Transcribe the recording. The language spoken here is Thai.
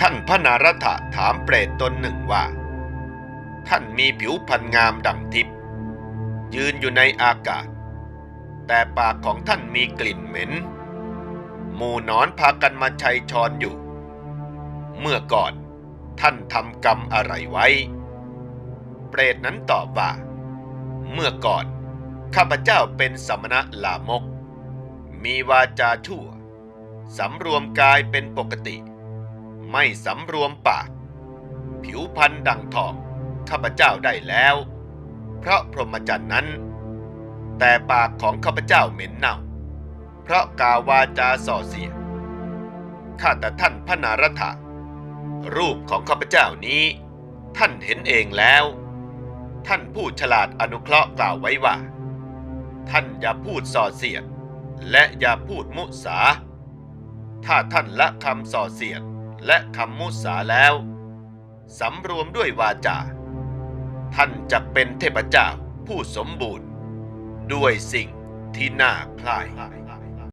ท่านพระนารถะถามเปรตตนหนึ่งว่า ท่านมีผิวพรรณงามดังทิพย์ยืนอยู่ในอากาศ แต่ปากของท่านมีกลิ่นเหม็น หมู่นอนพากันมาชัยชอนอยู่ เมื่อก่อนท่านทำกรรมอะไรไว้ เปรตนั้นตอบว่า เมื่อก่อนข้าพเจ้าเป็นสมณะลามก มีวาจาชั่ว สำรวมกายเป็นปกติ ไม่สำรวมปาก ผิวพรรณดังทอง ข้าพเจ้าได้แล้ว เพราะพรหมจรรย์นั้น แต่ปากของข้าพเจ้าเหม็นเน่า เพราะกาวาจาส่อเสีย ข้าแต่ท่านพระนารถะรูปของข้าพเจ้านี้ ท่านเห็นเองแล้ว ท่านผู้ฉลาดอนุเคราะห์กล่าวไว้ว่า ท่านอย่าพูดส่อเสียด และอย่าพูดมุสาถ้าท่านละคำส่อเสียด และคำมุสาแล้ว สำรวมด้วยวาจา ท่านจะเป็นเทพเจ้าผู้สมบูรณ์ ด้วยสิ่งที่น่าคลาย